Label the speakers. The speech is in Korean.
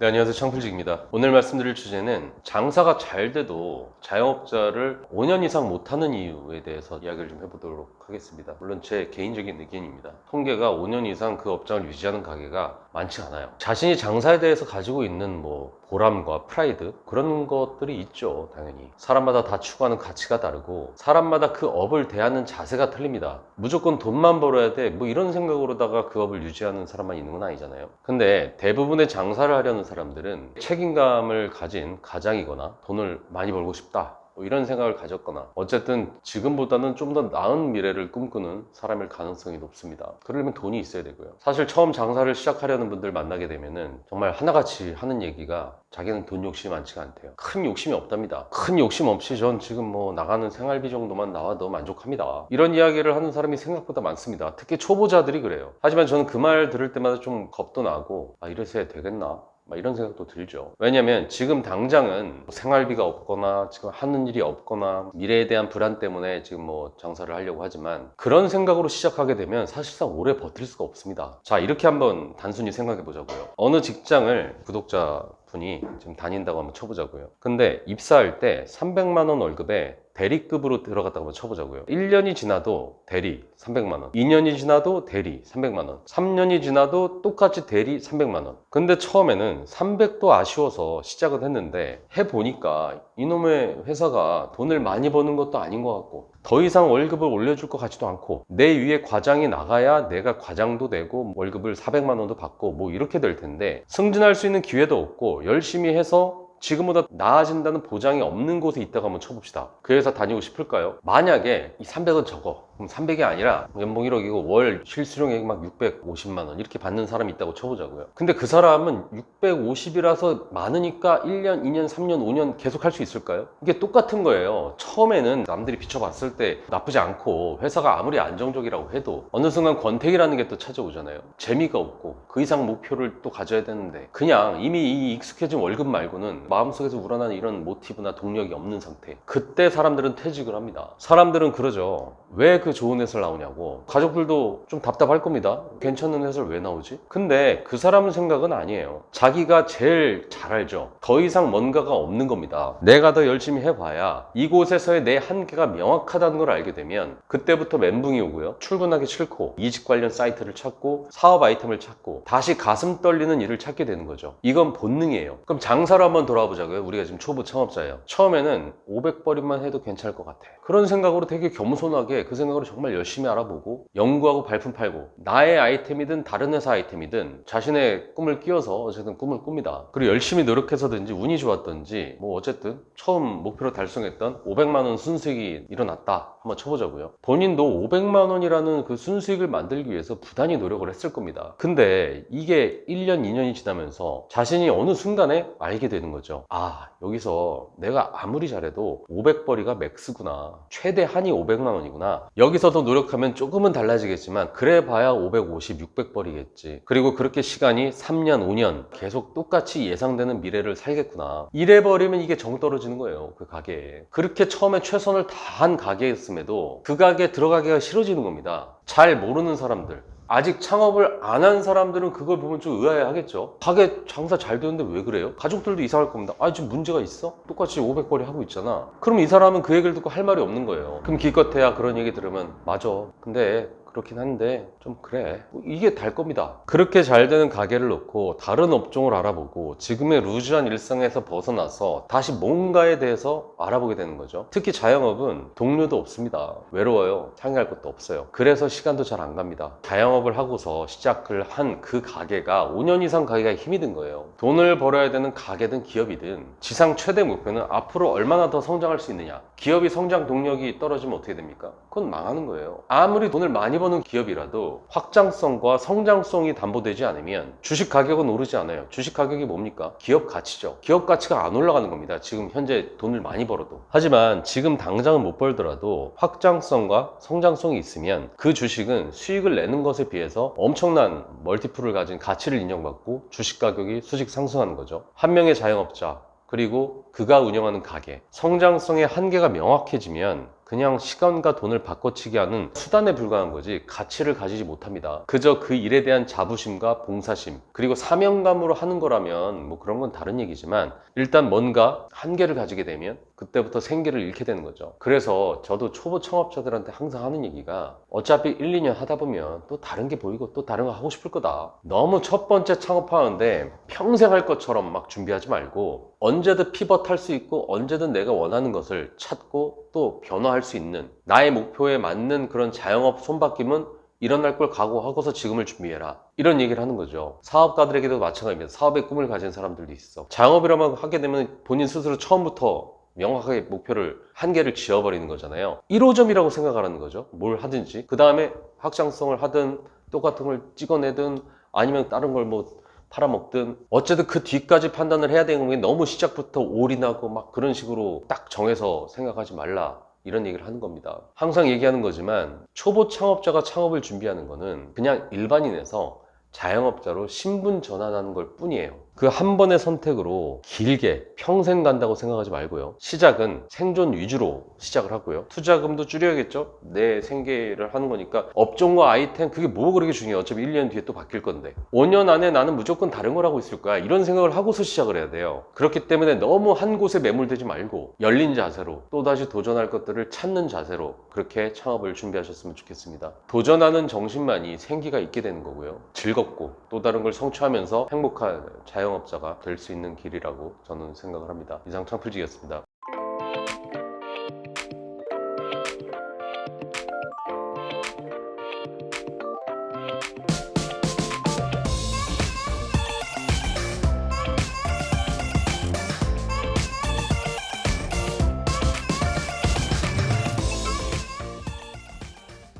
Speaker 1: 네, 안녕하세요. 창풀직입니다. 오늘 말씀드릴 주제는 장사가 잘 돼도 자영업자를 5년 이상 못하는 이유에 대해서 이야기를 좀 해보도록 하겠습니다. 물론 제 개인적인 의견입니다. 통계가 5년 이상 그 업장을 유지하는 가게가 많지 않아요. 자신이 장사에 대해서 가지고 있는 뭐 보람과 프라이드 그런 것들이 있죠 당연히. 사람마다 다 추구하는 가치가 다르고 사람마다 그 업을 대하는 자세가 틀립니다. 무조건 돈만 벌어야 돼. 뭐 이런 생각으로다가 그 업을 유지하는 사람만 있는 건 아니잖아요. 근데 대부분의 장사를 하려는 사람들은 책임감을 가진 가장이거나 돈을 많이 벌고 싶다 뭐 이런 생각을 가졌거나 어쨌든 지금보다는 좀 더 나은 미래를 꿈꾸는 사람일 가능성이 높습니다. 그러려면 돈이 있어야 되고요. 사실 처음 장사를 시작하려는 분들 만나게 되면은 정말 하나같이 하는 얘기가 자기는 돈 욕심이 많지가 않대요. 큰 욕심이 없답니다. 큰 욕심 없이 전 지금 뭐 나가는 생활비 정도만 나와도 만족합니다. 이런 이야기를 하는 사람이 생각보다 많습니다. 특히 초보자들이 그래요. 하지만 저는 그 말 들을 때마다 좀 겁도 나고 아 이래서 해야 되겠나 막 이런 생각도 들죠. 왜냐면 지금 당장은 생활비가 없거나 지금 하는 일이 없거나 미래에 대한 불안 때문에 지금 뭐 장사를 하려고 하지만 그런 생각으로 시작하게 되면 사실상 오래 버틸 수가 없습니다. 자, 이렇게 한번 단순히 생각해 보자고요. 어느 직장을 구독자 분이 지금 다닌다고 한번 쳐보자고요. 근데 입사할 때 300만 원 월급에 대리급으로 들어갔다고 한번 쳐보자고요. 1년이 지나도 대리 300만원. 2년이 지나도 대리 300만원. 3년이 지나도 똑같이 대리 300만원. 근데 처음에는 300도 아쉬워서 시작은 했는데 해보니까 이놈의 회사가 돈을 많이 버는 것도 아닌 것 같고 더 이상 월급을 올려줄 것 같지도 않고 내 위에 과장이 나가야 내가 과장도 되고 월급을 400만 원도 받고 뭐 이렇게 될 텐데 승진할 수 있는 기회도 없고 열심히 해서 지금보다 나아진다는 보장이 없는 곳에 있다가 한번 쳐봅시다. 그 회사 다니고 싶을까요? 만약에 이 300은 적어. 그럼 300이 아니라 연봉 1억이고 월 실수령액 막 650만 원 이렇게 받는 사람이 있다고 쳐보자고요. 근데 그 사람은 650이라서 많으니까 1년, 2년, 3년, 5년 계속 할 수 있을까요? 이게 똑같은 거예요. 처음에는 남들이 비춰봤을 때 나쁘지 않고 회사가 아무리 안정적이라고 해도 어느 순간 권태기라는 게 또 찾아오잖아요. 재미가 없고 그 이상 목표를 또 가져야 되는데 그냥 이미 이 익숙해진 월급 말고는 마음속에서 우러나는 이런 모티브나 동력이 없는 상태. 그때 사람들은 퇴직을 합니다. 사람들은 그러죠. 왜그 좋은 회사를 나오냐고. 가족들도 좀 답답할 겁니다. 괜찮은 회사를 왜 나오지? 근데 그 사람은 생각은 아니에요. 자기가 제일 잘 알죠. 더 이상 뭔가가 없는 겁니다. 내가 더 열심히 해봐야 이곳에서의 내 한계가 명확하다는 걸 알게 되면 그때부터 멘붕이 오고요. 출근하기 싫고 이직 관련 사이트를 찾고 사업 아이템을 찾고 다시 가슴 떨리는 일을 찾게 되는 거죠. 이건 본능이에요. 그럼 장사로 한번 돌아와 보자고요. 우리가 지금 초보 창업자예요. 처음에는 500벌이만 해도 괜찮을 것 같아. 그런 생각으로 되게 겸손하게 그 생각 으로 정말 열심히 알아보고 연구하고 발품 팔고 나의 아이템이든 다른 회사 아이템이든 자신의 꿈을 끼워서 어쨌든 꿈을 꿉니다. 그리고 열심히 노력해서든지 운이 좋았던지 뭐 어쨌든 처음 목표로 달성했던 500만 원 순수익이 일어났다. 한번 쳐보자고요. 본인도 500만 원이라는 그 순수익을 만들기 위해서 부단히 노력을 했을 겁니다. 근데 이게 1년, 2년이 지나면서 자신이 어느 순간에 알게 되는 거죠. 아, 여기서 내가 아무리 잘해도 500벌이가 맥스구나. 최대 한이 500만 원이구나. 여기서 더 노력하면 조금은 달라지겠지만 그래 봐야 550, 600벌이겠지. 그리고 그렇게 시간이 3년, 5년 계속 똑같이 예상되는 미래를 살겠구나. 이래 버리면 이게 정 떨어지는 거예요. 그 가게에. 그렇게 처음에 최선을 다한 가게였음에도 그 가게에 들어가기가 싫어지는 겁니다. 잘 모르는 사람들. 아직 창업을 안 한 사람들은 그걸 보면 좀 의아해 하겠죠. 가게 장사 잘 되는데 왜 그래요? 가족들도 이상할 겁니다. 아, 지금 문제가 있어? 똑같이 500벌이 하고 있잖아. 그럼 이 사람은 그 얘기를 듣고 할 말이 없는 거예요. 그럼 기껏해야 그런 얘기 들으면, 맞아. 근데 그렇긴 한데 좀 그래. 뭐 이게 달 겁니다. 그렇게 잘 되는 가게를 놓고 다른 업종을 알아보고 지금의 루즈한 일상에서 벗어나서 다시 뭔가에 대해서 알아보게 되는 거죠. 특히 자영업은 동료도 없습니다. 외로워요. 상의할 것도 없어요. 그래서 시간도 잘 안 갑니다. 자영업을 하고서 시작을 한 그 가게가 5년 이상 가게가 힘이 든 거예요. 돈을 벌어야 되는 가게든 기업이든 지상 최대 목표는 앞으로 얼마나 더 성장할 수 있느냐. 기업이 성장 동력이 떨어지면 어떻게 됩니까? 그건 망하는 거예요. 아무리 돈을 많이 버는 기업이라도 확장성과 성장성이 담보되지 않으면 주식 가격은 오르지 않아요. 주식 가격이 뭡니까? 기업 가치죠. 기업 가치가 안 올라가는 겁니다. 지금 현재 돈을 많이 벌어도. 하지만 지금 당장은 못 벌더라도 확장성과 성장성이 있으면 그 주식은 수익을 내는 것에 비해서 엄청난 멀티플을 가진 가치를 인정받고 주식 가격이 수직 상승하는 거죠. 한 명의 자영업자 그리고 그가 운영하는 가게 성장성의 한계가 명확해지면 그냥 시간과 돈을 바꿔치기 하는 수단에 불과한 거지 가치를 가지지 못합니다. 그저 그 일에 대한 자부심과 봉사심 그리고 사명감으로 하는 거라면 뭐 그런 건 다른 얘기지만 일단 뭔가 한계를 가지게 되면 그때부터 생계를 잃게 되는 거죠. 그래서 저도 초보 창업자들한테 항상 하는 얘기가 어차피 1, 2년 하다 보면 또 다른 게 보이고 또 다른 거 하고 싶을 거다. 너무 첫 번째 창업하는데 평생 할 것처럼 막 준비하지 말고 언제든 피벗할 수 있고 언제든 내가 원하는 것을 찾고 또 변화 할 수 있는 나의 목표에 맞는 그런 자영업 손바뀜은 일어날 걸 각오하고서 지금을 준비해라. 이런 얘기를 하는 거죠. 사업가들에게도 마찬가지입니다. 사업의 꿈을 가진 사람들도 있어. 자영업이라고 하게 되면 본인 스스로 처음부터 명확하게 목표를 한계를 지어버리는 거잖아요. 1호점이라고 생각하라는 거죠. 뭘 하든지. 그 다음에 확장성을 하든 똑같은 걸 찍어내든 아니면 다른 걸 뭐 팔아먹든 어쨌든 그 뒤까지 판단을 해야 되는 게 너무 시작부터 올인하고 막 그런 식으로 딱 정해서 생각하지 말라. 이런 얘기를 하는 겁니다. 항상 얘기하는 거지만 초보 창업자가 창업을 준비하는 거는 그냥 일반인에서 자영업자로 신분 전환하는 걸 뿐이에요. 그 한 번의 선택으로 길게 평생 간다고 생각하지 말고요. 시작은 생존 위주로 시작을 하고요. 투자금도 줄여야겠죠? 내 생계를 하는 거니까 업종과 아이템 그게 뭐 그렇게 중요해. 어차피 1년 뒤에 또 바뀔 건데. 5년 안에 나는 무조건 다른 걸 하고 있을 거야. 이런 생각을 하고서 시작을 해야 돼요. 그렇기 때문에 너무 한 곳에 매몰되지 말고 열린 자세로 또다시 도전할 것들을 찾는 자세로 그렇게 창업을 준비하셨으면 좋겠습니다. 도전하는 정신만이 생기가 있게 되는 거고요. 즐겁 고 또 다른 걸 성취하면서 행복한 자영업자가 될 수 있는 길이라고 저는 생각을 합니다. 이상 창풀지였습니다.